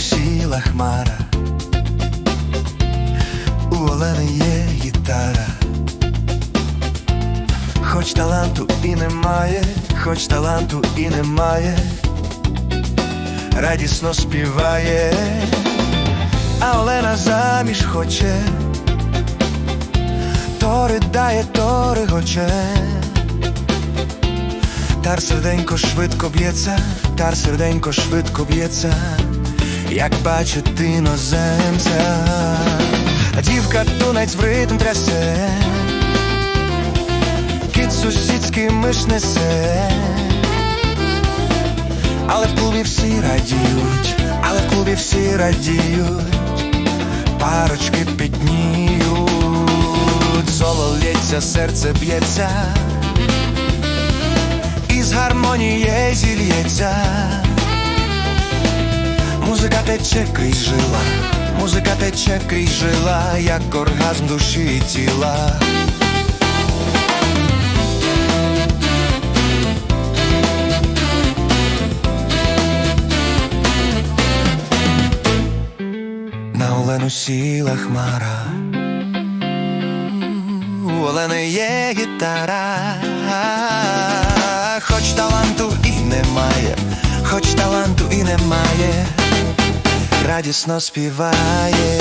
сіла хмара, у Олени є гітара, хоч таланту і немає, хоч таланту і немає, радісно співає, а Олена заміж хоче, то ридає, то регоче. Тар серденько швидко б'ється, тар серденько швидко б'ється, як бачить іноземця, а дівка тунець в ритм трясе, кіт сусідський миш несе, але в клубі всі радіють, але в клубі всі радіють, парочки пітніють, соло лється, серце б'ється. Із гармонією зільється. Тече крізь жила, музика тече крізь жила, як оргазм душі і тіла. На Олену сіла хмара. У Олени є гітара, хоч таланту і немає, хоч таланту і немає, радісно співає,